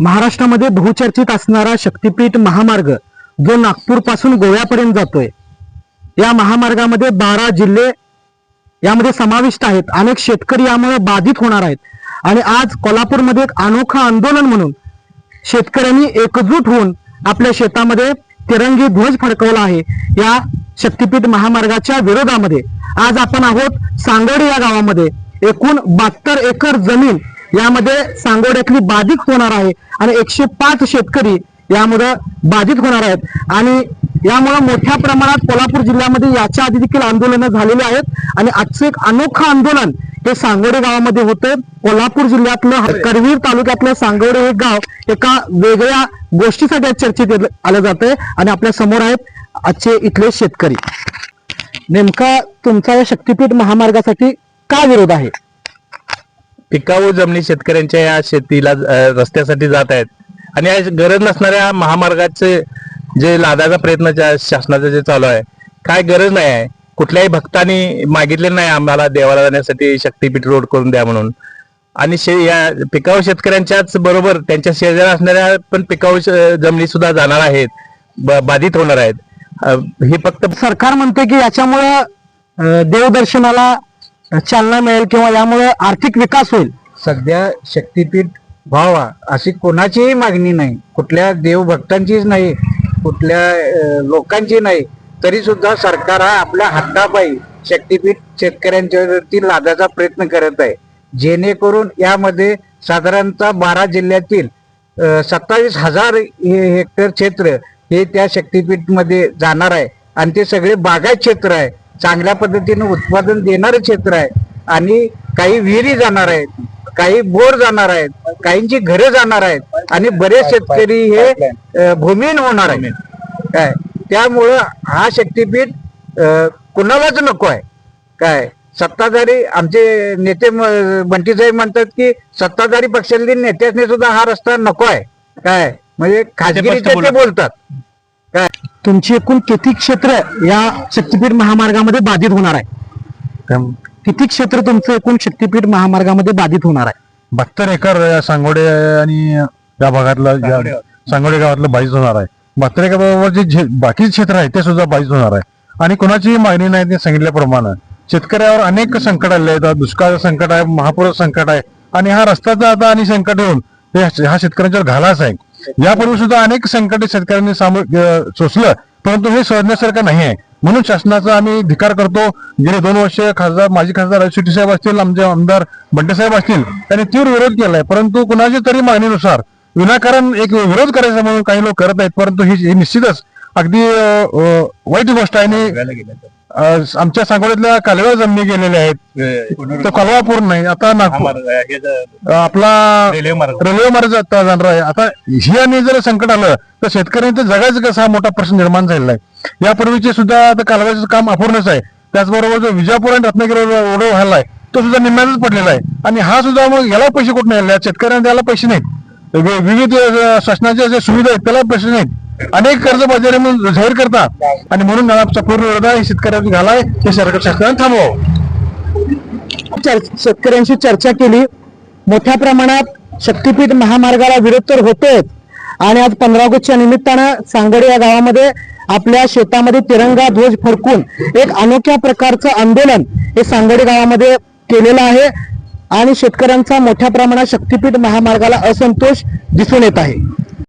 महाराष्ट्रामध्ये बहुचर्चित असणारा शक्तीपीठ महामार्ग जो नागपूरपासून गोव्यापर्यंत जातोय. या महामार्गामध्ये बारा जिल्हे यामध्ये समाविष्ट आहेत. अनेक शेतकरी यामुळे बाधित होणार आहेत. आणि आज कोल्हापूरमध्ये एक अनोखा आंदोलन म्हणून शेतकऱ्यांनी एकजूट होऊन आपल्या शेतामध्ये तिरंगी ध्वज फडकवला आहे. या शक्तीपीठ महामार्गाच्या विरोधामध्ये आज आपण आहोत सांगोडे या गावामध्ये. एकूण बहात्तर एकर जमीन यामध्ये सांगोड्यातली बाधित होणार आहे आणि एकशे पाच शेतकरी यामुळं बाधित होणार आहेत. आणि यामुळे मोठ्या प्रमाणात कोल्हापूर जिल्ह्यामध्ये याच्या आधी देखील आंदोलनं झालेली आहेत. आणि आजचं एक अनोखं आंदोलन हे सांगोडे गावामध्ये होतं कोल्हापूर जिल्ह्यातलं करवीर तालुक्यातलं सांगोडे हे गाव एका वेगळ्या गोष्टीसाठी चर्चेत आलं जातंय. आणि आपल्यासमोर आहेत आजचे इथले शेतकरी. नेमका तुमचा या शक्तीपीठ महामार्गासाठी का विरोध आहे? पिकाऊ जमिनी शेतकऱ्यांच्या या शेतीला रस्त्यासाठी जात आहेत. आणि या गरज नसणाऱ्या महामार्गाचे जे लादायचा प्रयत्न शासनाचा शासनाचं जे चालू आहे काय गरज नाही आहे. कुठल्याही भक्तांनी मागितले नाही आम्हाला देवाला जाण्यासाठी शक्तीपीठ रोड करून द्या म्हणून. आणि शे या पिकाऊ शेतकऱ्यांच्याच बरोबर त्यांच्या शेजारी असणाऱ्या पण पिकाऊ श- जमिनी सुद्धा जाणार आहेत बाधित होणार आहेत. हे फक्त सरकार म्हणते की याच्यामुळं देवदर्शनाला चालना मिळेल किंवा यामुळे आर्थिक विकास होईल? सध्या शक्तीपीठ व्हावा अशी कोणाचीही मागणी नाही. कुठल्या देवभक्तांचीच नाही कुठल्या लोकांची नाही. तरी सुद्धा सरकार हा आपल्या हक्कापायी शक्तीपीठ शेतकऱ्यांच्यावरती लादाचा प्रयत्न करत आहे. जेणेकरून यामध्ये साधारणतः बारा जिल्ह्यातील सत्तावीस हजार हे- हेक्टर क्षेत्र हे त्या शक्तीपीठमध्ये जाणार आहे. आणि ते सगळे बागायत क्षेत्र आहे. चांगल्या पद्धतीने उत्पादन देणारे क्षेत्र आहे आणि काही विहिरी जाणार आहेत काही बोर जाणार आहेत काहींची घरे जाणार आहेत आणि बरेच शेतकरी हे अ, भूमिहीन होणार आहेत. काय? त्यामुळं हा शक्तीपीठ कुणालाच नको आहे. काय? सत्ताधारी आमचे नेते बंटी साहेब म्हणतात की सत्ताधारी पक्षातील नेत्याने सुद्धा हा रस्ता नको आहे. काय? म्हणजे ते बोलतात. तुमची एकूण किती क्षेत्र या शक्तीपीठ महामार्गामध्ये बाधित होणार आहे? किती क्षेत्र तुमचं एकूण शक्तीपीठ महामार्गामध्ये बाधित होणार आहे? बहात्तर एकर या सांगोडे आणि या भागातलं सांगोडे. गावातलं बाधित होणार आहे. बहात्तर एकर बरोबर जे बाकीचे क्षेत्र आहे ते सुद्धा बाधित होणार आहे. आणि कोणाचीही मागणी नाही ते सांगितल्याप्रमाणे शेतकऱ्यावर अनेक संकट आले आहेत. दुष्काळ संकट आहे महापूर संकट आहे. आणि हा रस्त्याचा आता आणि संकट येऊन हा शेतकऱ्यांच्यावर घालाच आहे. यापूर्वी सुद्धा अनेक संकट शेतकऱ्यांनी सामोर सोसलं परंतु हे सोडण्यासारखं नाही आहे. म्हणून शासनाचा आम्ही धिकार करतो. गेले दोन वर्ष खासदार माजी खासदार शेट्टी साहेब असतील आमचे आमदार बंडे साहेब असतील त्यांनी तीव्र विरोध केलाय. परंतु कुणाच्या तरी मागणीनुसार विनाकारण एक विरोध करायचा म्हणून काही लोक करत आहेत परंतु ही निश्चितच अगदी वाईट गोष्ट आहे आणि आमच्या सांगोल्यातल्या कालव्या जमिनी गेलेल्या आहेत. तर कोल्हापूर नाही आता नागपूर. आपला रेल्वे मार्ग. आता जाणार आहे. आता ही आणि जर संकट आलं तर शेतकऱ्यांचं जगायचं कसा हा मोठा प्रश्न निर्माण झालेला आहे. यापूर्वीचे सुद्धा आता कालव्याचं काम अपूर्णच आहे. त्याचबरोबर जो विजापूर आणि रत्नागिरी ओढ व्हायला आहे तो सुद्धा निम्म्यातच पडलेला आहे. आणि हा सुद्धा मग याला पैसे कुठून आले शेतकऱ्यांना त्याला पैसे नाहीत. विविध शासनाच्या ज्या सुविधा आहेत त्याला पैसे नाहीत. अनेक कर्ज बाजारी म्हणून जाहीर करतात. आणि म्हणून आमचा पूर्ण विरोध शेतकऱ्यांनी घालाय हे सरकार शासनाने थांबवावं. शेतकऱ्यांशी चर्चा केली. मोठ्या प्रमाणात शक्तीपीठ महामार्गाला विरोध तर होतोय आणि आज पंधरा ऑगस्टच्या निमित्तानं सांगोडे या गावामध्ये आपल्या शेतामध्ये तिरंगा ध्वज फडकून एक अनोख्या प्रकारचं आंदोलन हे सांगडे गावामध्ये केलेलं आहे. आणि शेतकऱ्यांचा मोठ्या प्रमाणात शक्तीपीठ महामार्गाला असंतोष दिसून येत आहे.